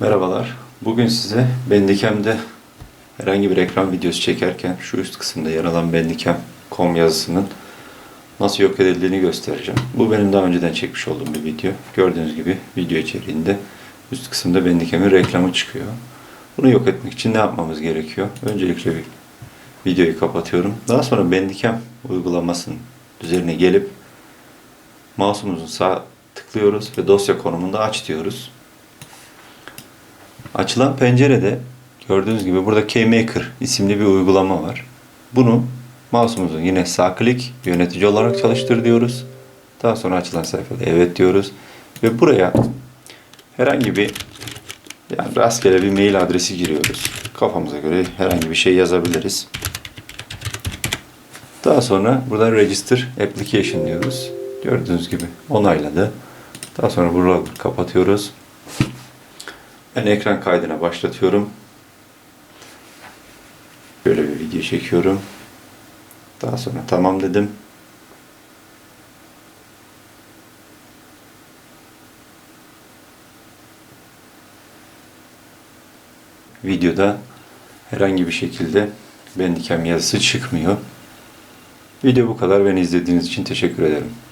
Merhabalar. Bugün size Bandicam'de herhangi bir ekran videosu çekerken şu üst kısımda yer alan Bandicam.com yazısının nasıl yok edildiğini göstereceğim. Bu benim daha önceden çekmiş olduğum bir video. Gördüğünüz gibi video içeriğinde üst kısımda Bandicam'in reklamı çıkıyor. Bunu yok etmek için ne yapmamız gerekiyor? Öncelikle bir videoyu kapatıyorum. Daha sonra Bandicam uygulamasının üzerine gelip mouse'umuzun sağ tıklıyoruz ve dosya konumunda aç diyoruz. Açılan pencerede gördüğünüz gibi burada KeyMaker isimli bir uygulama var. Bunu mouse'umuzun yine sağ klik yönetici olarak çalıştır diyoruz. Daha sonra açılan sayfada evet diyoruz. Ve buraya herhangi bir yani rastgele bir mail adresi giriyoruz. Kafamıza göre herhangi bir şey yazabiliriz. Daha sonra burada Register Application diyoruz. Gördüğünüz gibi onayladı. Daha sonra buraları kapatıyoruz. Ben ekran kaydına başlatıyorum. Böyle bir video çekiyorum. Daha sonra tamam dedim. Videoda herhangi bir şekilde Bandicam yazısı çıkmıyor. Video bu kadar. Beni izlediğiniz için teşekkür ederim.